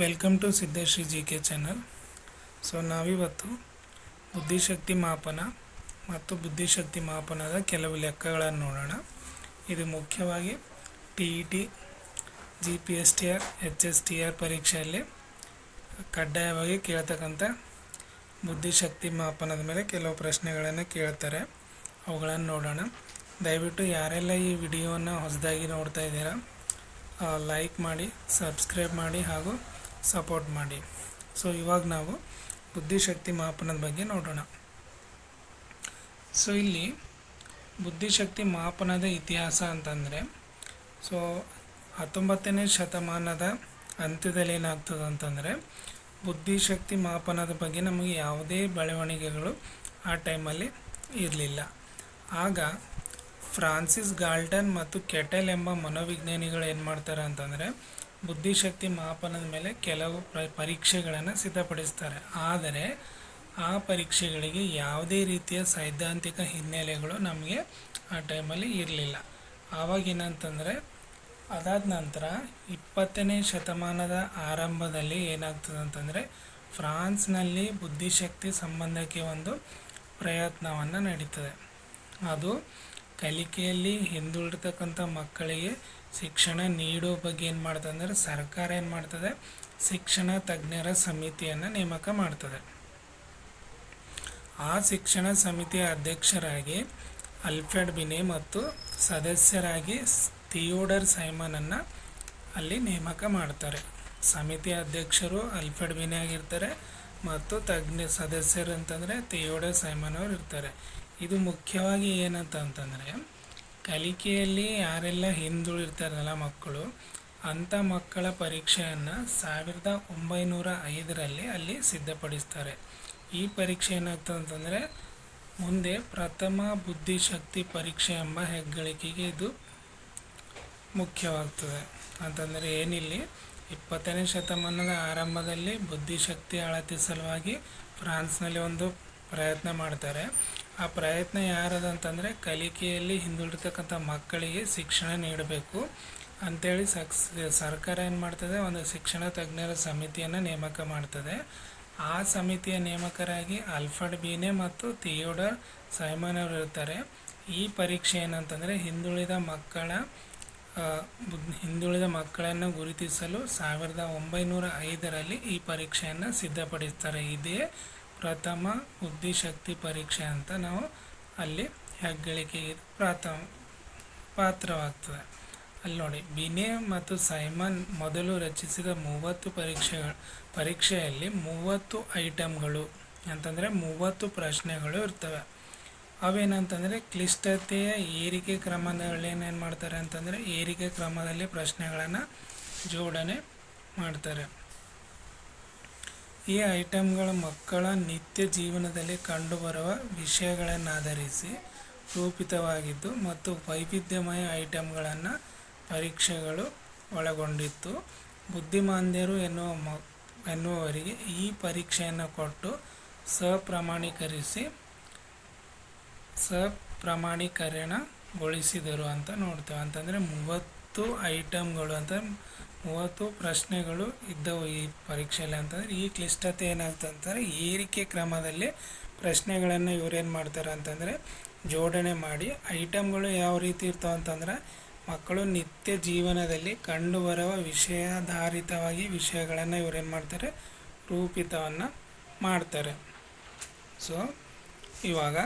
Welcome to Siddeshree G K channel so ನಾವಿವತ್ತು ಬುದ್ಧಿಶಕ್ತಿ ಮಾಪನ ಮತ್ತು ಬುದ್ಧಿಶಕ್ತಿ ಮಾಪನದ ಕೆಲವು ಲೆಕ್ಕಗಳನ್ನು ನೋಡೋಣ. ಇದು ಮುಖ್ಯವಾಗಿ T E T G P S T R H S T R ಪರೀಕ್ಷೆಯಲ್ಲಿ ಕಡ್ಡಾಯವಾಗಿ ಕೇಳ್ತಕ್ಕಂಥ ಬುದ್ಧಿಶಕ್ತಿ ಮಾಪನದ ಮೇಲೆ ಕೆಲವು ಪ್ರಶ್ನೆಗಳನ್ನು ಕೇಳ್ತಾರೆ. ಅವುಗಳನ್ನು ನೋಡೋಣ. ದಯವಿಟ್ಟು ಯಾರೆಲ್ಲ ಈ ವಿಡಿಯೋವನ್ನು ಹೊಸದಾಗಿ ನೋಡ್ತಾ ಇದ್ದೀರಾ ಲೈಕ್ ಮಾಡಿ ಸಬ್ಸ್ಕ್ರೈಬ್ ಮಾಡಿ ಹಾಗೂ ಸಪೋರ್ಟ್ ಮಾಡಿ. ಸೊ ಇವಾಗ ನಾವು ಬುದ್ಧಿಶಕ್ತಿ ಮಾಪನದ ಬಗ್ಗೆ ನೋಡೋಣ. ಸೊ ಇಲ್ಲಿ ಬುದ್ಧಿಶಕ್ತಿ ಮಾಪನದ ಇತಿಹಾಸ ಅಂತಂದರೆ ಸೊ ಹತ್ತೊಂಬತ್ತನೇ ಶತಮಾನದ ಅಂತ್ಯದಲ್ಲಿ ಏನಾಗ್ತದೆ ಅಂತಂದರೆ, ಬುದ್ಧಿಶಕ್ತಿ ಮಾಪನದ ಬಗ್ಗೆ ನಮಗೆ ಯಾವುದೇ ಬೆಳವಣಿಗೆಗಳು ಆ ಟೈಮಲ್ಲಿ ಇರಲಿಲ್ಲ. ಆಗ ಫ್ರಾನ್ಸಿಸ್ ಗಾಲ್ಟನ್ ಮತ್ತು ಕೆಟೆಲ್ ಎಂಬ ಮನೋವಿಜ್ಞಾನಿಗಳು ಏನು ಮಾಡ್ತಾರೆ ಅಂತಂದರೆ ಬುದ್ಧಿಶಕ್ತಿ ಮಾಪನದ ಮೇಲೆ ಕೆಲವು ಪ್ರ ಪರೀಕ್ಷೆಗಳನ್ನು ಸಿದ್ಧಪಡಿಸ್ತಾರೆ. ಆದರೆ ಆ ಪರೀಕ್ಷೆಗಳಿಗೆ ಯಾವುದೇ ರೀತಿಯ ಸೈದ್ಧಾಂತಿಕ ಹಿನ್ನೆಲೆಗಳು ನಮಗೆ ಆ ಟೈಮಲ್ಲಿ ಇರಲಿಲ್ಲ. ಆವಾಗೇನಂತಂದರೆ ಅದಾದ ನಂತರ ಇಪ್ಪತ್ತನೇ ಶತಮಾನದ ಆರಂಭದಲ್ಲಿ ಏನಾಗ್ತದೆ ಅಂತಂದರೆ, ಫ್ರಾನ್ಸ್ನಲ್ಲಿ ಬುದ್ಧಿಶಕ್ತಿ ಸಂಬಂಧಕ್ಕೆ ಒಂದು ಪ್ರಯತ್ನವನ್ನು ನಡೀತದೆ. ಅದು ಕಲಿಕೆಯಲ್ಲಿ ಹಿಂದುಳಿತಕ್ಕಂಥ ಮಕ್ಕಳಿಗೆ ಶಿಕ್ಷಣ ನೀಡೋ ಬಗ್ಗೆ ಏನು ಮಾಡ್ತದೆ ಅಂದರೆ ಸರ್ಕಾರ ಏನು ಮಾಡ್ತದೆ? ಶಿಕ್ಷಣ ತಜ್ಞರ ಸಮಿತಿಯನ್ನು ನೇಮಕ ಮಾಡ್ತದೆ. ಆ ಶಿಕ್ಷಣ ಸಮಿತಿಯ ಅಧ್ಯಕ್ಷರಾಗಿ ಅಲ್ಫ್ರೆಡ್ ಬಿನೆ ಮತ್ತು ಸದಸ್ಯರಾಗಿ ಥಿಯೋಡರ್ ಸೈಮನನ್ನು ಅಲ್ಲಿ ನೇಮಕ ಮಾಡ್ತಾರೆ. ಸಮಿತಿಯ ಅಧ್ಯಕ್ಷರು ಅಲ್ಫ್ರೆಡ್ ಬಿನೆ ಆಗಿರ್ತಾರೆ ಮತ್ತು ತಜ್ಞ ಸದಸ್ಯರು ಅಂತಂದರೆ ಥಿಯೋಡರ್ ಸೈಮನ್ ಅವರು ಇರ್ತಾರೆ. ಇದು ಮುಖ್ಯವಾಗಿ ಏನಂತ ಅಂತಂದರೆ ಕಲಿಕೆಯಲ್ಲಿ ಯಾರೆಲ್ಲ ಹಿಂದುಳಿರ್ತಾರಲ್ಲ ಮಕ್ಕಳು, ಅಂಥ ಮಕ್ಕಳ ಪರೀಕ್ಷೆಯನ್ನು ಸಾವಿರದ ಒಂಬೈನೂರ ಐದರಲ್ಲಿ ಅಲ್ಲಿ ಸಿದ್ಧಪಡಿಸ್ತಾರೆ. ಈ ಪರೀಕ್ಷೆ ಏನಾಗ್ತದೆ ಅಂತಂದರೆ ಮುಂದೆ ಪ್ರಥಮ ಬುದ್ಧಿಶಕ್ತಿ ಪರೀಕ್ಷೆ ಎಂಬ ಹೆಗ್ಗಳಿಕೆಗೆ ಇದು ಮುಖ್ಯವಾಗ್ತದೆ. ಅಂತಂದರೆ ಏನಿಲ್ಲಿ? ಇಪ್ಪತ್ತನೇ ಶತಮಾನದ ಆರಂಭದಲ್ಲಿ ಬುದ್ಧಿಶಕ್ತಿ ಅಳತೆ ಸಲುವಾಗಿ ಫ್ರಾನ್ಸ್ನಲ್ಲಿ ಒಂದು ಪ್ರಯತ್ನ ಮಾಡ್ತಾರೆ. ಆ ಪ್ರಯತ್ನ ಯಾರದಂತಂದರೆ ಕಲಿಕೆಯಲ್ಲಿ ಹಿಂದುಳಿತಕ್ಕಂಥ ಮಕ್ಕಳಿಗೆ ಶಿಕ್ಷಣ ನೀಡಬೇಕು. ಅಂಥೇಳಿ ಸಕ್ಸ್, ಸರ್ಕಾರ ಏನು ಮಾಡ್ತದೆ? ಒಂದು ಶಿಕ್ಷಣ ತಜ್ಞರ ಸಮಿತಿಯನ್ನು ನೇಮಕ ಮಾಡ್ತದೆ. ಆ ಸಮಿತಿಯ ನೇಮಕರಾಗಿ ಅಲ್ಫರ್ಡ್ ಬೀನೆ ಮತ್ತು ಥಿಯೋಡರ್ ಸೈಮನ್ ಅವರು ಇರ್ತಾರೆ. ಈ ಪರೀಕ್ಷೆ ಏನಂತಂದರೆ ಹಿಂದುಳಿದ ಮಕ್ಕಳ ಹಿಂದುಳಿದ ಮಕ್ಕಳನ್ನು ಗುರುತಿಸಲು ಸಾವಿರದ ಒಂಬೈನೂರ ಐದರಲ್ಲಿ ಈ ಪರೀಕ್ಷೆಯನ್ನು ಸಿದ್ಧಪಡಿಸ್ತಾರೆ. ಇದೇ ಪ್ರಥಮ ಬುದ್ಧಿಶಕ್ತಿ ಪರೀಕ್ಷೆ ಅಂತ ನಾವು ಅಲ್ಲಿ ಹೆಗ್ಗಳಿಕೆಗೆ ಪ್ರಥಮ ಪಾತ್ರವಾಗ್ತದೆ. ಅಲ್ಲಿ ನೋಡಿ, ಬಿನೆ ಮತ್ತು ಸೈಮನ್ ಮೊದಲು ರಚಿಸಿದ ಮೂವತ್ತು ಪರೀಕ್ಷೆಗಳು, ಪರೀಕ್ಷೆಯಲ್ಲಿ ಮೂವತ್ತು ಐಟಮ್ಗಳು ಅಂತಂದರೆ ಮೂವತ್ತು ಪ್ರಶ್ನೆಗಳು ಇರ್ತವೆ. ಅವೇನಂತಂದರೆ ಕ್ಲಿಷ್ಟತೆಯ ಏರಿಕೆ ಕ್ರಮದಲ್ಲಿ ಏನೇನು ಮಾಡ್ತಾರೆ ಅಂತಂದರೆ ಏರಿಕೆ ಕ್ರಮದಲ್ಲಿ ಪ್ರಶ್ನೆಗಳನ್ನು ಜೋಡಣೆ ಮಾಡ್ತಾರೆ. ಈ ಐಟಮ್ಗಳ ಮಕ್ಕಳ ನಿತ್ಯ ಜೀವನದಲ್ಲಿ ಕಂಡುಬರುವ ವಿಷಯಗಳನ್ನಾಧರಿಸಿ ರೂಪಿತವಾಗಿದ್ದು ಮತ್ತು ವೈವಿಧ್ಯಮಯ ಐಟಮ್ಗಳನ್ನು ಪರೀಕ್ಷೆಗಳು ಒಳಗೊಂಡಿತ್ತು. ಬುದ್ಧಿಮಾಂದ್ಯರು ಎನ್ನುವ ಮ, ಎನ್ನುವವರಿಗೆ ಈ ಪರೀಕ್ಷೆಯನ್ನು ಕೊಟ್ಟು ಸಪ್ರಮಾಣೀಕರಿಸಿ ಸಪ್ರಮಾಣೀಕರಣಗೊಳಿಸಿದರು ಅಂತ ನೋಡ್ತೇವೆ. ಅಂತಂದರೆ ಮೂವತ್ತು ಐಟಮ್ಗಳು ಅಂತ ಮೂವತ್ತು ಪ್ರಶ್ನೆಗಳು ಇದ್ದವು ಈ ಪರೀಕ್ಷೆಯಲ್ಲಿ ಅಂತಂದರೆ, ಈ ಕ್ಲಿಷ್ಟತೆ ಏನಾಗ್ತದೆ ಅಂತಂದರೆ, ಏರಿಕೆ ಕ್ರಮದಲ್ಲಿ ಪ್ರಶ್ನೆಗಳನ್ನು ಇವ್ರೇನು ಮಾಡ್ತಾರೆ ಅಂತಂದರೆ, ಜೋಡಣೆ ಮಾಡಿ ಐಟಮ್ಗಳು ಯಾವ ರೀತಿ ಇರ್ತಾವೆ ಅಂತಂದ್ರೆ, ಮಕ್ಕಳು ನಿತ್ಯ ಜೀವನದಲ್ಲಿ ಕಂಡುಬರುವ ವಿಷಯಾಧಾರಿತವಾಗಿ ವಿಷಯಗಳನ್ನು ಇವ್ರೇನು ಮಾಡ್ತಾರೆ, ರೂಪಿತವನ್ನು ಮಾಡ್ತಾರೆ. ಸೊ ಇವಾಗ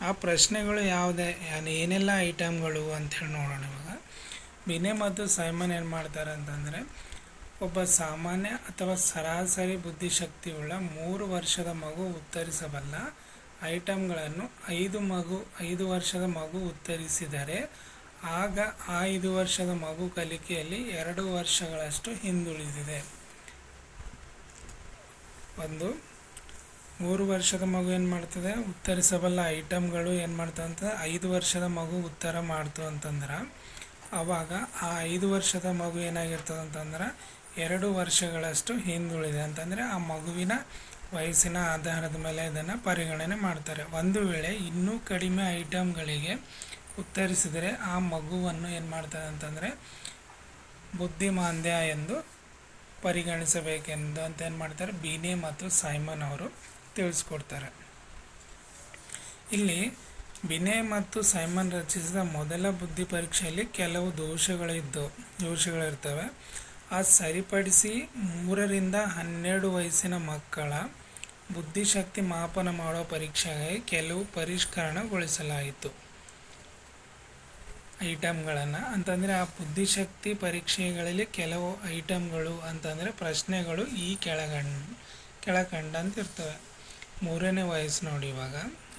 ಆ ಪ್ರಶ್ನೆಗಳು ಯಾವುದೇ, ಏನೆಲ್ಲ ಐಟಮ್ಗಳು ಅಂಥೇಳಿ ನೋಡೋಣ ಇವಾಗ. ಬಿನೆ ಮತ್ತು ಸೈಮನ್ ಏನು ಮಾಡ್ತಾರೆ ಅಂತಂದರೆ, ಒಬ್ಬ ಸಾಮಾನ್ಯ ಅಥವಾ ಸರಾಸರಿ ಬುದ್ಧಿಶಕ್ತಿಯುಳ್ಳ ಮೂರು ವರ್ಷದ ಮಗು ಉತ್ತರಿಸಬಲ್ಲ ಐಟಮ್ಗಳನ್ನು ಐದು ಮಗು, ಐದು ವರ್ಷದ ಮಗು ಉತ್ತರಿಸಿದರೆ, ಆಗ ಆ ಐದು ವರ್ಷದ ಮಗು ಕಲಿಕೆಯಲ್ಲಿ ಎರಡು ವರ್ಷಗಳಷ್ಟು ಹಿಂದುಳಿದಿದೆ. ಒಂದು, ಮೂರು ವರ್ಷದ ಮಗು ಏನು ಮಾಡ್ತದೆ? ಉತ್ತರಿಸಬಲ್ಲ ಐಟಮ್ಗಳು ಏನು ಮಾಡ್ತದೆ ಅಂತ ಐದು ವರ್ಷದ ಮಗು ಉತ್ತರ ಮಾಡ್ತು ಅಂತಂದ್ರೆ ಆವಾಗ ಆ ಐದು ವರ್ಷದ ಮಗು ಏನಾಗಿರ್ತದೆ ಅಂತಂದ್ರೆ ಎರಡು ವರ್ಷಗಳಷ್ಟು ಹಿಂದುಳಿದೆ. ಅಂತಂದರೆ ಆ ಮಗುವಿನ ವಯಸ್ಸಿನ ಆಧಾರದ ಮೇಲೆ ಇದನ್ನು ಪರಿಗಣನೆ ಮಾಡ್ತಾರೆ. ಒಂದು ವೇಳೆ ಇನ್ನೂ ಕಡಿಮೆ ಐಟಮ್ಗಳಿಗೆ ಉತ್ತರಿಸಿದರೆ ಆ ಮಗುವನ್ನು ಏನು ಮಾಡ್ತಾರೆ ಅಂತಂದರೆ ಬುದ್ಧಿಮಾಂದ್ಯ ಎಂದು ಪರಿಗಣಿಸಬೇಕೆಂದು ಅಂತ ಏನು ಮಾಡ್ತಾರೆ? ಬೀನೆ ಮತ್ತು ಸೈಮನ್ ಅವರು ತಿಳಿಸ್ಕೊಡ್ತಾರೆ. ಇಲ್ಲಿ ಬಿನೆ ಮತ್ತು ಸೈಮನ್ ರಚಿಸಿದ ಮೊದಲ ಬುದ್ಧಿ ಪರೀಕ್ಷೆಯಲ್ಲಿ ಕೆಲವು ದೋಷಗಳಿದ್ದು, ದೋಷಗಳಿರ್ತವೆ. ಆ ಸರಿಪಡಿಸಿ ಮೂರರಿಂದ ಹನ್ನೆರಡು ವಯಸ್ಸಿನ ಮಕ್ಕಳ ಬುದ್ಧಿಶಕ್ತಿ ಮಾಪನ ಮಾಡುವ ಪರೀಕ್ಷೆಗೆ ಕೆಲವು ಪರಿಷ್ಕರಣಗೊಳಿಸಲಾಯಿತು. ಐಟಮ್ಗಳನ್ನು ಅಂತಂದರೆ ಆ ಬುದ್ಧಿಶಕ್ತಿ ಪರೀಕ್ಷೆಗಳಲ್ಲಿ ಕೆಲವು ಐಟಮ್ಗಳು ಅಂತಂದರೆ ಪ್ರಶ್ನೆಗಳು ಈ ಕೆಳಗಂಡ್, ಕೆಳಕಂಡಂತಿರ್ತವೆ. ಮೂರನೇ ವಯಸ್ಸು ನೋಡಿ ಇವಾಗ.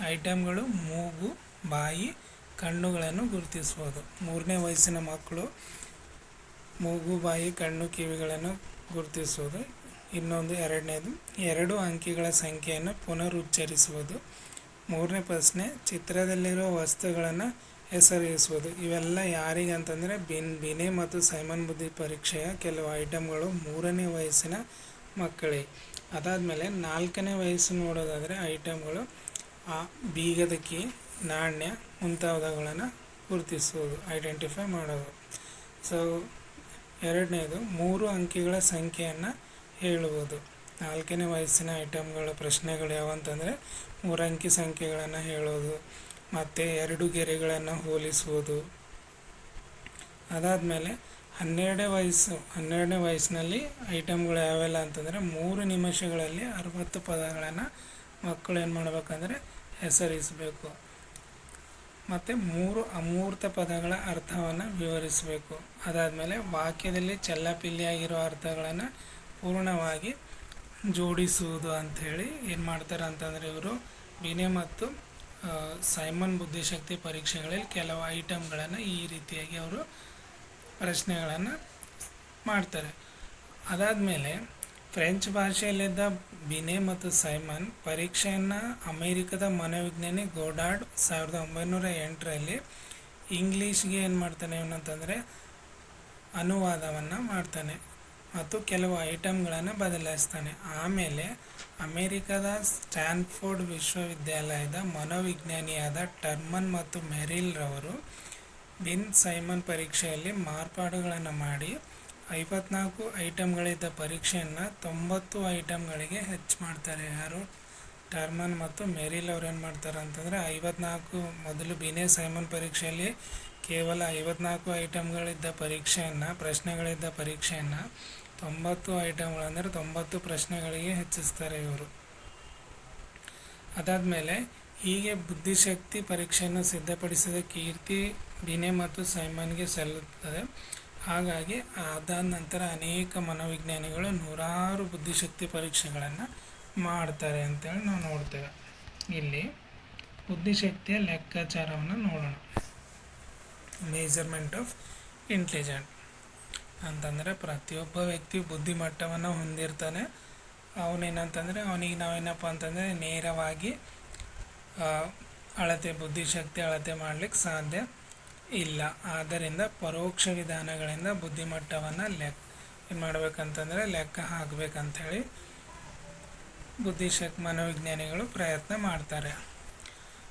ಐಟಮ್ಗಳು ಮೂಗು, ಬಾಯಿ, ಕಣ್ಣುಗಳನ್ನು ಗುರುತಿಸ್ಬೋದು ಮೂರನೇ ವಯಸ್ಸಿನ ಮಕ್ಕಳು ಮೂಗು, ಬಾಯಿ, ಕಣ್ಣು, ಕಿವಿಗಳನ್ನು ಗುರುತಿಸುವುದು. ಇನ್ನೊಂದು, ಎರಡನೇದು, ಎರಡು ಅಂಕಿಗಳ ಸಂಖ್ಯೆಯನ್ನು ಪುನರುಚ್ಚರಿಸುವುದು. ಮೂರನೇ ಪ್ರಶ್ನೆ, ಚಿತ್ರದಲ್ಲಿರುವ ವಸ್ತುಗಳನ್ನು ಹೆಸರಿಸುವುದು. ಇವೆಲ್ಲ ಯಾರಿಗಂತಂದರೆ, ಬಿನ್, ಬಿನೆ ಮತ್ತು ಸೈಮನ್ ಬುದ್ಧಿ ಪರೀಕ್ಷೆಯ ಕೆಲವು ಐಟಮ್ಗಳು ಮೂರನೇ ವಯಸ್ಸಿನ ಮಕ್ಕಳಿಗೆ ಅದಾದಮೇಲೆ ನಾಲ್ಕನೇ ವಯಸ್ಸು ನೋಡೋದಾದರೆ ಐಟಮ್ಗಳು ಆ ಬೀಗದ ಕೀ ನಾಣ್ಯ ಮುಂತಾದವುಗಳನ್ನು ಗುರುತಿಸುವುದು ಐಡೆಂಟಿಫೈ ಮಾಡೋದು ಸೊ ಎರಡನೇದು, ಮೂರು ಅಂಕಿಗಳ ಸಂಖ್ಯೆಯನ್ನು ಹೇಳುವುದು. ನಾಲ್ಕನೇ ವಯಸ್ಸಿನ ಐಟಮ್ಗಳ ಪ್ರಶ್ನೆಗಳು ಯಾವಂತಂದರೆ, ಮೂರು ಅಂಕಿ ಸಂಖ್ಯೆಗಳನ್ನು ಹೇಳೋದು, ಮತ್ತು ಎರಡು ಗೆರೆಗಳನ್ನು ಹೋಲಿಸುವುದು. ಅದಾದಮೇಲೆ, ಹನ್ನೆರಡೇ ವಯಸ್ಸು, ಹನ್ನೆರಡನೇ ವಯಸ್ಸಿನಲ್ಲಿ ಐಟಮ್ಗಳು ಯಾವೆಲ್ಲ ಅಂತಂದರೆ, ಮೂರು ನಿಮಿಷಗಳಲ್ಲಿ ಅರವತ್ತು ಪದಗಳನ್ನು ಮಕ್ಕಳು ಏನು ಮಾಡಬೇಕಂದ್ರೆ ಹೆಸರಿಸಬೇಕು. ಮತ್ತು ಮೂರು ಅಮೂರ್ತ ಪದಗಳ ಅರ್ಥವನ್ನು ವಿವರಿಸಬೇಕು. ಅದಾದಮೇಲೆ ವಾಕ್ಯದಲ್ಲಿ ಚೆಲ್ಲಪಿಲ್ಲಿಯಾಗಿರೋ ಅರ್ಥಗಳನ್ನು ಪೂರ್ಣವಾಗಿ ಜೋಡಿಸುವುದು ಅಂಥೇಳಿ ಏನು ಮಾಡ್ತಾರೆ ಅಂತಂದರೆ ಇವರು ವಿನೆ ಮತ್ತು ಸೈಮನ್ ಬುದ್ಧಿಶಕ್ತಿ ಪರೀಕ್ಷೆಗಳಲ್ಲಿ ಕೆಲವು ಐಟಮ್ಗಳನ್ನು ಈ ರೀತಿಯಾಗಿ ಅವರು ಪ್ರಶ್ನೆಗಳನ್ನು ಮಾಡ್ತಾರೆ. ಅದಾದಮೇಲೆ ಫ್ರೆಂಚ್ ಭಾಷೆಯಲ್ಲಿದ್ದ ಬಿನೆ ಮತ್ತು ಸೈಮನ್ ಪರೀಕ್ಷೆಯನ್ನು ಅಮೇರಿಕದ ಮನೋವಿಜ್ಞಾನಿ ಗೋಡಾರ್ಡ್ ಸಾವಿರದ ಒಂಬೈನೂರ ಎಂಟರಲ್ಲಿ ಇಂಗ್ಲೀಷ್ಗೆ ಏನು ಮಾಡ್ತಾನೆ ಇವನಂತಂದರೆ ಅನುವಾದವನ್ನು ಮಾಡ್ತಾನೆ ಮತ್ತು ಕೆಲವು ಐಟಮ್ಗಳನ್ನು ಬದಲಾಯಿಸ್ತಾನೆ. ಆಮೇಲೆ ಅಮೇರಿಕದ ಸ್ಟ್ಯಾನ್ಫೋರ್ಡ್ ವಿಶ್ವವಿದ್ಯಾಲಯದ ಮನೋವಿಜ್ಞಾನಿಯಾದ ಟರ್ಮನ್ ಮತ್ತು ಮೆರಿಲ್ರವರು ಬಿನ್ ಸೈಮನ್ ಪರೀಕ್ಷೆಯಲ್ಲಿ ಮಾರ್ಪಾಡುಗಳನ್ನು ಮಾಡಿ ಐವತ್ನಾಲ್ಕು ಐಟಮ್ಗಳಿದ್ದ ಪರೀಕ್ಷೆಯನ್ನು ತೊಂಬತ್ತು ಐಟಮ್ಗಳಿಗೆ ಹೆಚ್ಚು ಮಾಡ್ತಾರೆ. ಯಾರು? ಟರ್ಮನ್ ಮತ್ತು ಮೆರಿಲ್ ಅವ್ರು ಏನು ಮಾಡ್ತಾರೆ ಅಂತಂದರೆ, ಐವತ್ನಾಲ್ಕು ಮೊದಲು ಬಿನೇ ಸೈಮನ್ ಪರೀಕ್ಷೆಯಲ್ಲಿ ಕೇವಲ ಐವತ್ನಾಲ್ಕು ಐಟಮ್ಗಳಿದ್ದ ಪರೀಕ್ಷೆಯನ್ನು, ಪ್ರಶ್ನೆಗಳಿದ್ದ ಪರೀಕ್ಷೆಯನ್ನು ತೊಂಬತ್ತು ಐಟಮ್ಗಳಂದರೆ ತೊಂಬತ್ತು ಪ್ರಶ್ನೆಗಳಿಗೆ ಹೆಚ್ಚಿಸ್ತಾರೆ ಇವರು. ಅದಾದಮೇಲೆ ಹೀಗೆ ಬುದ್ಧಿಶಕ್ತಿ ಪರೀಕ್ಷೆಯನ್ನು ಸಿದ್ಧಪಡಿಸಿದ ಕೀರ್ತಿ ಬಿನೆ ಮತ್ತು ಸೈಮನ್ಗೆ ಸಲ್ಲುತ್ತದೆ. ಹಾಗಾಗಿ ಅದಾದ ನಂತರ ಅನೇಕ ಮನೋವಿಜ್ಞಾನಿಗಳು ನೂರಾರು ಬುದ್ಧಿಶಕ್ತಿ ಪರೀಕ್ಷೆಗಳನ್ನು ಮಾಡ್ತಾರೆ ಅಂತೇಳಿ ನಾವು ನೋಡ್ತೇವೆ. ಇಲ್ಲಿ ಬುದ್ಧಿಶಕ್ತಿಯ ಲೆಕ್ಕಾಚಾರವನ್ನು ನೋಡೋಣ. ಮೇಜರ್ಮೆಂಟ್ ಆಫ್ ಇಂಟೆಲಿಜೆಂಟ್ ಅಂತಂದರೆ ಪ್ರತಿಯೊಬ್ಬ ವ್ಯಕ್ತಿ ಬುದ್ಧಿಮಟ್ಟವನ್ನು ಹೊಂದಿರ್ತಾನೆ. ಅವನೇನಂತಂದರೆ ಅವನಿಗೆ ನಾವೇನಪ್ಪ ಅಂತಂದರೆ ನೇರವಾಗಿ ಅಳತೆ, ಬುದ್ಧಿಶಕ್ತಿ ಅಳತೆ ಮಾಡಲಿಕ್ಕೆ ಸಾಧ್ಯ. ಇಲ್ಲ. ಆದ್ದರಿಂದ ಪರೋಕ್ಷ ವಿಧಾನಗಳಿಂದ ಬುದ್ಧಿಮಟ್ಟವನ್ನು ಲೆಕ್, ಏನು ಮಾಡ್ಬೇಕಂತಂದರೆ ಲೆಕ್ಕ ಹಾಕಬೇಕಂಥೇಳಿ ಬುದ್ಧಿಶಕ್ತಿ ಮನೋವಿಜ್ಞಾನಿಗಳು ಪ್ರಯತ್ನ ಮಾಡ್ತಾರೆ.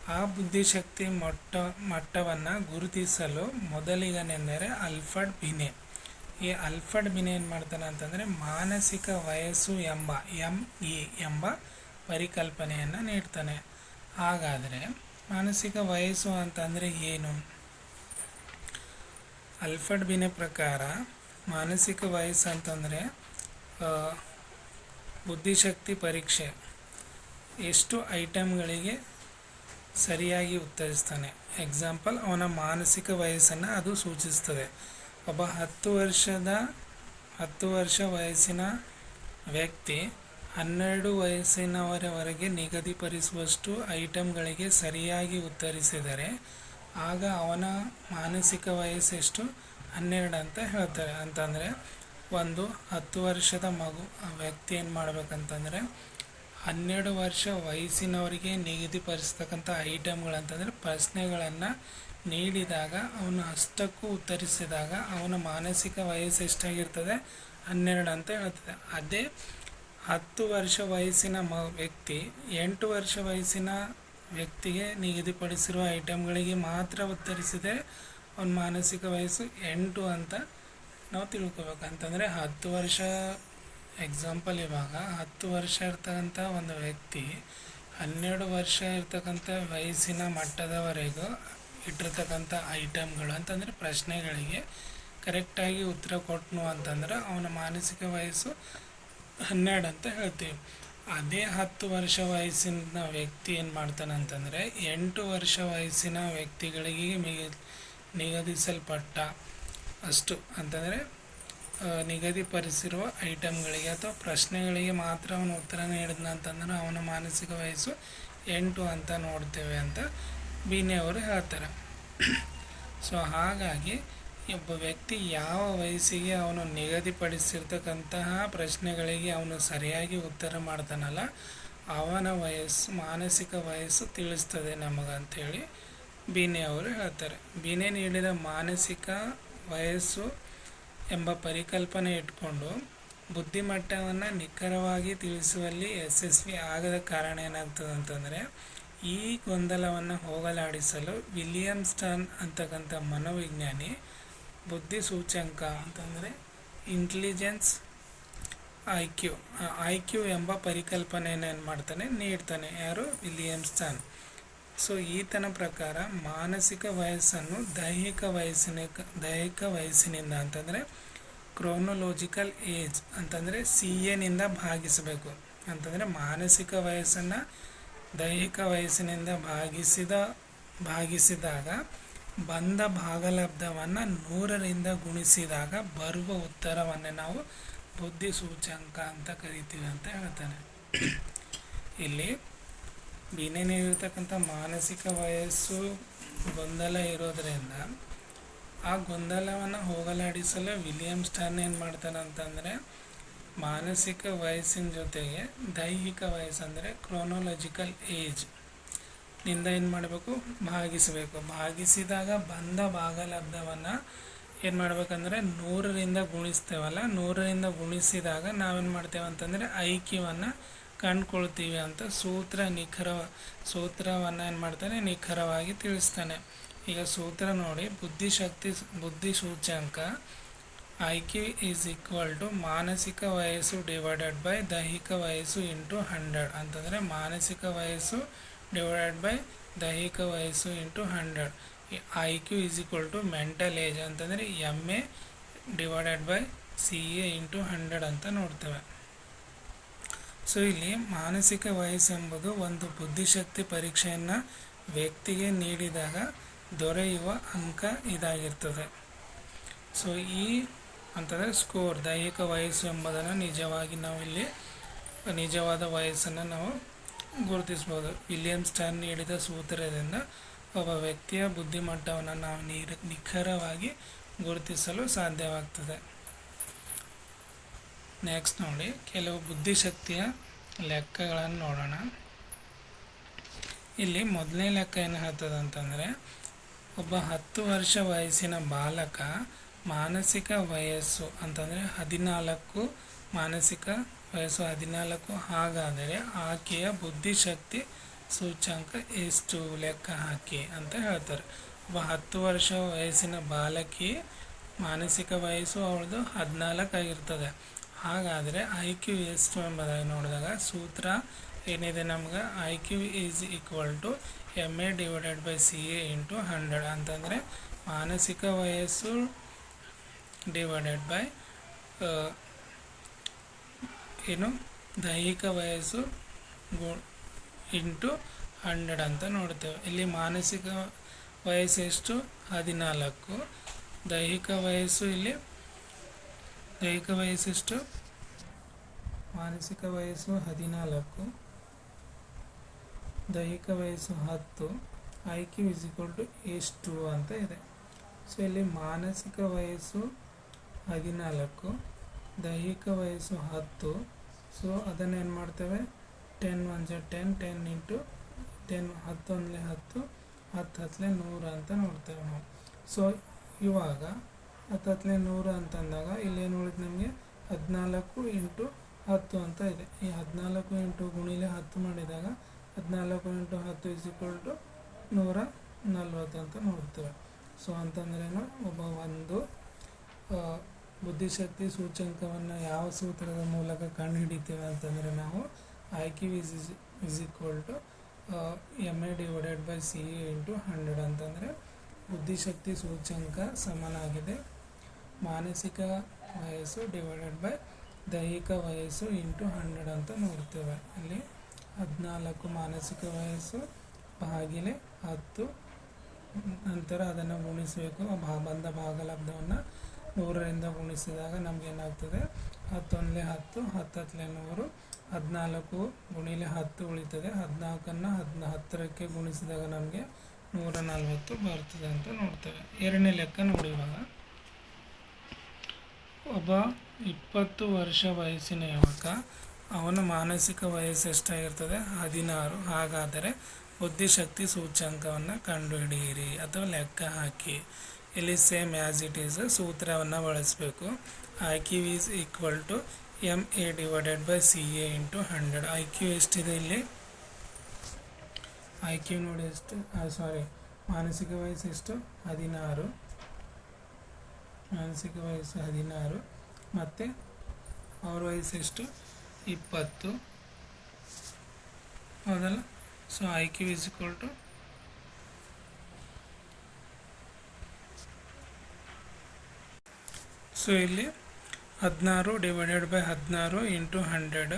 ಆ ಬುದ್ಧಿಶಕ್ತಿ ಮಟ್ಟ, ಮಟ್ಟವನ್ನು ಗುರುತಿಸಲು ಮೊದಲಿಗನೆಂದರೆ ಅಲ್ಫರ್ಡ್ ಬಿನೆ. ಈ ಅಲ್ಫರ್ಡ್ ಬಿನೆ ಏನು ಮಾಡ್ತಾನೆ ಅಂತಂದರೆ ಮಾನಸಿಕ ವಯಸ್ಸು ಎಂಬ, ಎಂ, ಇ ಎಂಬ ಪರಿಕಲ್ಪನೆಯನ್ನು ನೀಡ್ತಾನೆ. ಹಾಗಾದರೆ ಮಾನಸಿಕ ವಯಸ್ಸು ಅಂತಂದರೆ ಏನು? ಅಲ್ಫರ್ಡ್ ಬಿನೆ ಪ್ರಕಾರ ಮಾನಸಿಕ ವಯಸ್ಸು ಅಂತಂದರೆ ಬುದ್ಧಿಶಕ್ತಿ ಪರೀಕ್ಷೆ ಎಷ್ಟು ಐಟಮ್ಗಳಿಗೆ ಸರಿಯಾಗಿ ಉತ್ತರಿಸ್ತಾನೆ. ಎಕ್ಸಾಂಪಲ್, ಅವನ ಮಾನಸಿಕ ವಯಸ್ಸನ್ನು ಅದು ಸೂಚಿಸ್ತದೆ. ಒಬ್ಬ ಹತ್ತು ವರ್ಷದ, ಹತ್ತು ವರ್ಷ ವಯಸ್ಸಿನ ವ್ಯಕ್ತಿ ಹನ್ನೆರಡು ವಯಸ್ಸಿನವರವರೆಗೆ ನಿಗದಿಪಡಿಸುವಷ್ಟು ಐಟಮ್ಗಳಿಗೆ ಸರಿಯಾಗಿ ಉತ್ತರಿಸಿದರೆ ಆಗ ಅವನ ಮಾನಸಿಕ ವಯಸ್ಸೆಷ್ಟು ಹನ್ನೆರಡು ಅಂತ ಹೇಳ್ತಾರೆ. ಅಂತಂದರೆ ಒಂದು ಹತ್ತು ವರ್ಷದ ಮಗು, ಆ ವ್ಯಕ್ತಿ ಏನು ಮಾಡ್ಬೇಕಂತಂದರೆ ಹನ್ನೆರಡು ವರ್ಷ ವಯಸ್ಸಿನವರಿಗೆ ನಿಗದಿಪಡಿಸ್ತಕ್ಕಂಥ ಐಟಮ್ಗಳಂತಂದರೆ ಪ್ರಶ್ನೆಗಳನ್ನು ನೀಡಿದಾಗ, ಅವನು ಅಷ್ಟಕ್ಕೂ ಉತ್ತರಿಸಿದಾಗ ಅವನ ಮಾನಸಿಕ ವಯಸ್ಸು ಎಷ್ಟಾಗಿರ್ತದೆ? ಹನ್ನೆರಡು ಅಂತ ಹೇಳ್ತದೆ. ಅದೇ ಹತ್ತು ವರ್ಷ ವಯಸ್ಸಿನ ಮ, ವ್ಯಕ್ತಿ ಎಂಟು ವರ್ಷ ವಯಸ್ಸಿನ ವ್ಯಕ್ತಿಗೆ ನಿಗದಿಪಡಿಸಿರುವ ಐಟಮ್ಗಳಿಗೆ ಮಾತ್ರ ಉತ್ತರಿಸಿದರೆ ಅವನ ಮಾನಸಿಕ ವಯಸ್ಸು ಎಂಟು ಅಂತ ನಾವು ತಿಳ್ಕೊಬೇಕು. ಅಂತಂದರೆ ಹತ್ತು ವರ್ಷ ಎಕ್ಸಾಂಪಲ್ ಇವಾಗ, ಹತ್ತು ವರ್ಷ ಇರ್ತಕ್ಕಂಥ ಒಂದು ವ್ಯಕ್ತಿ ಹನ್ನೆರಡು ವರ್ಷ ಇರ್ತಕ್ಕಂಥ ವಯಸ್ಸಿನ ಮಟ್ಟದವರೆಗೂ ಇಟ್ಟಿರ್ತಕ್ಕಂಥ ಐಟಮ್ಗಳು ಅಂತಂದರೆ ಪ್ರಶ್ನೆಗಳಿಗೆ ಕರೆಕ್ಟಾಗಿ ಉತ್ತರ ಕೊಟ್ಟನು ಅಂತಂದ್ರೆ ಅವನ ಮಾನಸಿಕ ವಯಸ್ಸು ಹನ್ನೆರಡು ಅಂತ ಹೇಳ್ತೀವಿ. ಅದೇ ಹತ್ತು ವರ್ಷ ವಯಸ್ಸಿನ ವ್ಯಕ್ತಿ ಏನು ಮಾಡ್ತಾನೆ ಅಂತಂದರೆ, ಎಂಟು ವರ್ಷ ವಯಸ್ಸಿನ ವ್ಯಕ್ತಿಗಳಿಗೆ ಮಿಗ ನಿಗದಿಸಲ್ಪಟ್ಟ ಅಷ್ಟು. ಅಂತಂದರೆ ನಿಗದಿಪಡಿಸಿರುವ ಐಟಮ್ಗಳಿಗೆ ಅಥವಾ ಪ್ರಶ್ನೆಗಳಿಗೆ ಮಾತ್ರ ಅವನು ಉತ್ತರ ನೀಡಿದ್ನ ಅಂತಂದ್ರೆ, ಅವನ ಮಾನಸಿಕ ವಯಸ್ಸು ಎಂಟು ಅಂತ ನೋಡ್ತೇವೆ ಅಂತ ಬೀನೆಯವರು ಹೇಳ್ತಾರೆ. ಸೊ ಹಾಗಾಗಿ ಒಬ್ಬ ವ್ಯಕ್ತಿ ಯಾವ ವಯಸ್ಸಿಗೆ ಅವನು ನಿಗದಿಪಡಿಸಿರ್ತಕ್ಕಂತಹ ಪ್ರಶ್ನೆಗಳಿಗೆ ಅವನು ಸರಿಯಾಗಿ ಉತ್ತರ ಮಾಡ್ತಾನಲ್ಲ, ಅವನ ವಯಸ್ಸು, ಮಾನಸಿಕ ವಯಸ್ಸು ತಿಳಿಸ್ತದೆ ನಮಗಂಥೇಳಿ ಬೀನೆ ಅವರು ಹೇಳ್ತಾರೆ. ಬೀನೆ ನೀಡಿದ ಮಾನಸಿಕ ವಯಸ್ಸು ಎಂಬ ಪರಿಕಲ್ಪನೆ ಇಟ್ಕೊಂಡು ಬುದ್ಧಿಮಟ್ಟವನ್ನು ನಿಖರವಾಗಿ ತಿಳಿಸುವಲ್ಲಿ ಯಶಸ್ವಿ ಆಗದ ಕಾರಣ ಏನಾಗ್ತದೆ ಅಂತಂದರೆ, ಈ ಗೊಂದಲವನ್ನು ಹೋಗಲಾಡಿಸಲು ವಿಲಿಯಮ್ ಸ್ಟಾನ್ ಅಂತಕ್ಕಂಥ ಮನೋವಿಜ್ಞಾನಿ ಬುದ್ಧಿ ಸೂಚ್ಯಂಕ ಅಂತಂದರೆ intelligence I Q I Q ಎಂಬ ಪರಿಕಲ್ಪನೆಯನ್ನು ಏನು ಮಾಡ್ತಾನೆ? ನೀಡ್ತಾನೆ. ಯಾರು? ವಿಲಿಯಮ್ಸ್ಟನ್ ಸೊ ಈತನ ಪ್ರಕಾರ ಮಾನಸಿಕ ವಯಸ್ಸನ್ನು ದೈಹಿಕ ವಯಸ್ಸಿನ, ದೈಹಿಕ ವಯಸ್ಸಿನಿಂದ ಅಂತಂದರೆ ಕ್ರೋನೊಲೋಜಿಕಲ್ ಏಜ್ ಅಂತಂದರೆ ಸಿ ಎನಿಂದ ಭಾಗಿಸಬೇಕು. ಅಂತಂದರೆ ಮಾನಸಿಕ ವಯಸ್ಸನ್ನು ದೈಹಿಕ ವಯಸ್ಸಿನಿಂದ ಭಾಗಿಸಿದ, ಭಾಗಿಸಿದಾಗ ಬಂದ ಭಾಗಲಬ್ಧವನ್ನು ನೂರರಿಂದ ಗುಣಿಸಿದಾಗ ಬರುವ ಉತ್ತರವನ್ನೇ ನಾವು ಬುದ್ಧಿ ಸೂಚ್ಯಂಕ ಅಂತ ಕರಿತೀವಿ ಅಂತ ಹೇಳ್ತಾನೆ ಇಲ್ಲಿ ನೀಡಿರ್ತಕ್ಕಂಥ ಮಾನಸಿಕ ವಯಸ್ಸು ಗೊಂದಲ ಇರೋದರಿಂದ ಆ ಗೊಂದಲವನ್ನು ಹೋಗಲಾಡಿಸಲು ವಿಲಿಯಮ್ ಸ್ಟರ್ನ್ ಏನು ಮಾಡ್ತಾನಂತಂದರೆ ಮಾನಸಿಕ ವಯಸ್ಸಿನ ಜೊತೆಗೆ ದೈಹಿಕ ವಯಸ್ಸು ಅಂದರೆ ಕ್ರೋನೊಲಾಜಿಕಲ್ ಏಜ್ ನಿಂದ ಏನು ಮಾಡಬೇಕು? ಭಾಗಿಸಬೇಕು ಭಾಗಿಸಿದಾಗ ಬಂದ ಭಾಗಲಬ್ಧವನ್ನು ಏನು ಮಾಡ್ಬೇಕಂದ್ರೆ ನೂರರಿಂದ ಗುಣಿಸ್ತೇವಲ್ಲ? ನೂರರಿಂದ ಗುಣಿಸಿದಾಗ ನಾವೇನು ಮಾಡ್ತೇವೆ ಅಂತಂದರೆ ಐಕ್ಯವನ್ನು ಕಂಡುಕೊಳ್ತೀವಿ ಅಂತ ಸೂತ್ರ ನಿಖರ ಸೂತ್ರವನ್ನು ಏನು ಮಾಡ್ತಾನೆ? ನಿಖರವಾಗಿ ತಿಳಿಸ್ತಾನೆ. ಈಗ ಸೂತ್ರ ನೋಡಿ, ಬುದ್ಧಿಶಕ್ತಿ ಬುದ್ಧಿ ಸೂಚ್ಯಂಕ I Q is equal to ಮಾನಸಿಕ ವಯಸ್ಸು ಡಿವೈಡೆಡ್ ಬೈ ದೈಹಿಕ ವಯಸ್ಸು ಇಂಟು ಹಂಡ್ರೆಡ್. ಅಂತಂದರೆ ಮಾನಸಿಕ ವಯಸ್ಸು ಡಿವೈಡೆಡ್ ಬೈ ದೈಹಿಕ ವಯಸ್ಸು into hundred I Q is equal to mental age ಅಂತಂದರೆ M A divided by C A into hundred ಅಂತ ನೋಡ್ತೇವೆ. ಸೊ ಇಲ್ಲಿ ಮಾನಸಿಕ ವಯಸ್ಸು ಎಂಬುದು ಒಂದು ಬುದ್ಧಿಶಕ್ತಿ ಪರೀಕ್ಷೆಯನ್ನು ವ್ಯಕ್ತಿಗೆ ನೀಡಿದಾಗ ದೊರೆಯುವ ಅಂಕ ಇದಾಗಿರ್ತದೆ. ಸೊ ಈ ಅಂತಂದರೆ ಸ್ಕೋರ್ ದೈಹಿಕ ವಯಸ್ಸು ಎಂಬುದನ್ನು ನಿಜವಾಗಿ ನಾವು ಇಲ್ಲಿ ನಿಜವಾದ ವಯಸ್ಸನ್ನು ನಾವು ಗುರುತಿಸ್ಬೋದು ವಿಲಿಯಮ್ ಸ್ಟರ್ನ್ ನೀಡಿದ ಸೂತ್ರದಿಂದ ಒಬ್ಬ ವ್ಯಕ್ತಿಯ ಬುದ್ಧಿಮಟ್ಟವನ್ನು ನಾವು ನೀರು, ನಿಖರವಾಗಿ ಗುರುತಿಸಲು ಸಾಧ್ಯವಾಗ್ತದೆ. ನೆಕ್ಸ್ಟ್ ನೋಡಿ, ಕೆಲವು ಬುದ್ಧಿಶಕ್ತಿಯ ಲೆಕ್ಕಗಳನ್ನು ನೋಡೋಣ. ಇಲ್ಲಿ ಮೊದಲನೇ ಲೆಕ್ಕ ಏನು ಹೇಳ್ತದೆ ಅಂತಂದರೆ, ಒಬ್ಬ ಹತ್ತು ವರ್ಷ ವಯಸ್ಸಿನ ಬಾಲಕ ಮಾನಸಿಕ ವಯಸ್ಸು, ಅಂತಂದರೆ ಹದಿನಾಲ್ಕು ಮಾನಸಿಕ ವಯಸ್ಸು ಹದಿನಾಲ್ಕು ಹಾಗಾದರೆ ಆಕೆಯ ಬುದ್ಧಿಶಕ್ತಿ ಸೂಚ್ಯಂಕ ಎಷ್ಟು? ಲೆಕ್ಕ ಹಾಕಿ ಅಂತ ಹೇಳ್ತಾರೆ. ಒಬ್ಬ ಹತ್ತು ವರ್ಷ ವಯಸ್ಸಿನ ಬಾಲಕಿ ಮಾನಸಿಕ ವಯಸ್ಸು ಅವಳದು ಹದಿನಾಲ್ಕು ಆಗಿರ್ತದೆ. ಹಾಗಾದರೆ ಐ ಕ್ಯೂ ಎಷ್ಟು ಎಂಬುದಾಗಿ ನೋಡಿದಾಗ ಸೂತ್ರ ಏನಿದೆ ನಮ್ಗೆ? I Q is equal to M A divided by C A into hundred ಅಂತಂದರೆ ಮಾನಸಿಕ ವಯಸ್ಸು ಡಿವೈಡೆಡ್ ಬೈ ಏನು? ದೈಹಿಕ ವಯಸ್ಸು ಗು ಇಂಟು ಹಂಡ್ರೆಡ್ ಅಂತ ನೋಡ್ತೇವೆ. ಇಲ್ಲಿ ಮಾನಸಿಕ ವಯಸ್ಸು ಎಷ್ಟು? ಹದಿನಾಲ್ಕು. ದೈಹಿಕ ವಯಸ್ಸು ಇಲ್ಲಿ ದೈಹಿಕ ವಯಸ್ಸೆಷ್ಟು ಮಾನಸಿಕ ವಯಸ್ಸು ಹದಿನಾಲ್ಕು. ದೈಹಿಕ ವಯಸ್ಸು ಹತ್ತು. I Q is equal to ಎಷ್ಟು ಅಂತ ಇದೆ. ಸೊ, ಇಲ್ಲಿ ಮಾನಸಿಕ ವಯಸ್ಸು ಹದಿನಾಲ್ಕು. ದೈಹಿಕ ವಯಸ್ಸು ಹತ್ತು. ಸೊ ಅದನ್ನು ಏನು ಮಾಡ್ತೇವೆ? ಟೆನ್ ಒನ್ ಜ ಟೆನ್ ಟೆನ್ ಇಂಟು ಟೆನ್ ಹತ್ತು ಒಂದಲೇ ಹತ್ತು ಹತ್ತು ಹತ್ತಲೆ ನೂರು ಅಂತ ನೋಡ್ತೇವೆ ನಾವು. ಸೊ ಇವಾಗ ಹತ್ತು ಹತ್ತಲೇ ನೂರು ಅಂತಂದಾಗ ಇಲ್ಲೇನು ಉಳಿದು ನಮಗೆ? ಹದಿನಾಲ್ಕು ಇಂಟು ಹತ್ತು ಅಂತ ಇದೆ. ಈ ಹದಿನಾಲ್ಕು ಇಂಟು ಗುಣಿಲೆ ಹತ್ತು ಮಾಡಿದಾಗ ಹದಿನಾಲ್ಕು ಇಂಟು ಹತ್ತು ಇಸ್ ಈಕ್ವಲ್ ಟು ನೂರ ನಲ್ವತ್ತು ಅಂತ ನೋಡ್ತೇವೆ. ಸೊ ಅಂತಂದ್ರೇನು ಒಬ್ಬ ಒಂದು ಬುದ್ಧಿಶಕ್ತಿ ಸೂಚ್ಯಂಕವನ್ನು ಯಾವ ಸೂತ್ರದ ಮೂಲಕ ಕಂಡುಹಿಡಿತೇವೆ ಅಂತಂದರೆ ನಾವು I Q is is equal to M A divided by C A into hundred ಅಂತಂದರೆ ಬುದ್ಧಿಶಕ್ತಿ ಸೂಚ್ಯಂಕ ಸಮನಾಗಿದೆ. ಮಾನಸಿಕ ವಯಸ್ಸು ಡಿವೈಡೆಡ್ ಬೈ ದೈಹಿಕ ವಯಸ್ಸು ಇಂಟು ಹಂಡ್ರೆಡ್ ಅಂತ ನೋಡ್ತೇವೆ. ಇಲ್ಲಿ ಹದಿನಾಲ್ಕು ಮಾನಸಿಕ ವಯಸ್ಸು ಬಾಗಿಲೆ ಹತ್ತು, ನಂತರ ಅದನ್ನು ಗುಣಿಸಬೇಕು. ಬಂದ ಭಾಗಲಬ್ಧವನ್ನು ನೂರರಿಂದ ಗುಣಿಸಿದಾಗ ನಮಗೇನಾಗ್ತದೆ ಹತ್ತೊಂದಲೇ ಹತ್ತು ಹತ್ತತ್ತಲೇ ನೂರು, ಹದಿನಾಲ್ಕು ಗುಣಿಲೆ ಹತ್ತು ಉಳಿತದೆ. ಹದಿನಾಲ್ಕನ್ನು ಹದಿನ, ಹತ್ತರಕ್ಕೆ ಗುಣಿಸಿದಾಗ ನಮಗೆ ನೂರ ನಲ್ವತ್ತು ಬರ್ತದೆ ಅಂತ ನೋಡ್ತೇವೆ. ಎರಡನೇ ಲೆಕ್ಕ ನೋಡಿ ಇವಾಗ. ಒಬ್ಬ ಇಪ್ಪತ್ತು ವರ್ಷ ವಯಸ್ಸಿನ ಯುವಕ, ಅವನ ಮಾನಸಿಕ ವಯಸ್ಸು ಎಷ್ಟಾಗಿರ್ತದೆ? ಹದಿನಾರು. ಹಾಗಾದರೆ ಬುದ್ಧಿಶಕ್ತಿ ಸೂಚ್ಯಂಕವನ್ನು ಕಂಡುಹಿಡಿಯಿರಿ ಅಥವಾ ಲೆಕ್ಕ ಹಾಕಿ. ಇಲ್ಲಿ ಸೇಮ್ ಆ್ಯಸ್ ಇಟ್ ಈಸ್ ಸೂತ್ರವನ್ನು ಬಳಸಬೇಕು. I Q is equal to M A divided by C A into hundred I Q ಎಷ್ಟಿದೆ ಇಲ್ಲಿ? ಐ ಕ್ಯೂ ನೋಡಿ ಎಷ್ಟು? ಸಾರಿ ಮಾನಸಿಕ ವಯಸ್ಸು ಎಷ್ಟು? ಹದಿನಾರು. ಮಾನಸಿಕ ವಯಸ್ಸು ಹದಿನಾರು. ಮತ್ತು ಅವ್ರ ವಯಸ್ಸು ಎಷ್ಟು? ಇಪ್ಪತ್ತು. ಹೌದಲ್ಲ? So I Q is equal to so ಇಲ್ಲಿ ಹದಿನಾರು ಡಿವೈಡೆಡ್ ಬೈ ಹದಿನಾರು ಇಂಟು ಹಂಡ್ರೆಡ್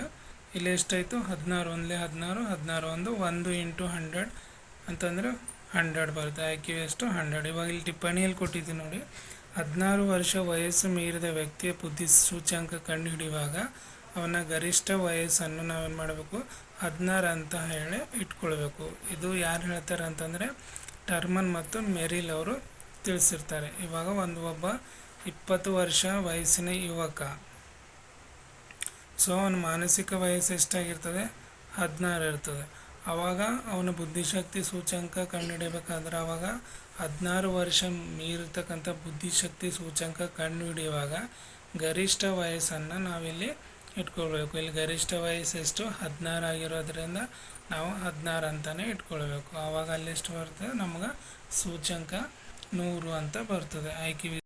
ಇಲ್ಲಿ ಎಷ್ಟಾಯಿತು? ಹದಿನಾರು ಒಂದಲೇ ಹದಿನಾರು ಹದಿನಾರು ಒಂದು ಒಂದು ಇಂಟು ಹಂಡ್ರೆಡ್ ಅಂತಂದರೆ ಹಂಡ್ರೆಡ್ ಬರುತ್ತೆ. ಐ ಕ್ಯೂ ಎಷ್ಟು? ಹಂಡ್ರೆಡ್ ಇವಾಗ ಇಲ್ಲಿ ಟಿಪ್ಪಣಿಯಲ್ಲಿ ಕೊಟ್ಟಿದ್ದೀನಿ ನೋಡಿ. ಹದಿನಾರು ವರ್ಷ ವಯಸ್ಸು ಮೀರಿದ ವ್ಯಕ್ತಿಯ ಬುದ್ಧಿ ಸೂಚ್ಯಂಕ ಕಂಡುಹಿಡಿಯುವಾಗ ಅವನ ಗರಿಷ್ಠ ವಯಸ್ಸನ್ನು ನಾವೇನು ಮಾಡಬೇಕು? ಹದಿನಾರು ಅಂತ ಹೇಳಿ ಇಟ್ಕೊಳ್ಬೇಕು. ಇದು ಯಾರು ಹೇಳ್ತಾರೆ ಅಂತಂದರೆ ಟರ್ಮನ್ ಮತ್ತು ಮೆರಿಲ್ ಅವರು ತಿಳಿಸಿರ್ತಾರೆ. ಇವಾಗ ಒಂದು ಒಬ್ಬ ಇಪ್ಪತ್ತು ವರ್ಷ ವಯಸ್ಸಿನ ಯುವಕ. ಸೊ, ಅವನ ಮಾನಸಿಕ ವಯಸ್ಸು ಎಷ್ಟಾಗಿರ್ತದೆ? ಹದಿನಾರು ಇರ್ತದೆ. ಆವಾಗ ಅವನ ಬುದ್ಧಿಶಕ್ತಿ ಸೂಚ್ಯಂಕ ಕಂಡುಹಿಡಿಯಬೇಕಾದ್ರೆ ಆವಾಗ ಹದಿನಾರು ವರ್ಷ ಮೀರಿರ್ತಕ್ಕಂಥ ಬುದ್ಧಿಶಕ್ತಿ ಸೂಚ್ಯಂಕ ಕಂಡುಹಿಡಿಯುವಾಗ ಗರಿಷ್ಠ ವಯಸ್ಸನ್ನು ನಾವಿಲ್ಲಿ ಇಟ್ಕೊಳ್ಬೇಕು. ಇಲ್ಲಿ ಗರಿಷ್ಠ ವಯಸ್ಸು ಎಷ್ಟು? ಹದಿನಾರು ಆಗಿರೋದ್ರಿಂದ ನಾವು ಹದಿನಾರು ಅಂತಲೇ ಇಟ್ಕೊಳ್ಬೇಕು. ಆವಾಗ ಅಲ್ಲಿ ಎಷ್ಟು ಬರ್ತದೆ? ನಮ್ಗೆ ಸೂಚ್ಯಂಕ ನೂರು ಅಂತ ಬರ್ತದೆ. ಆಯ್ಕೆ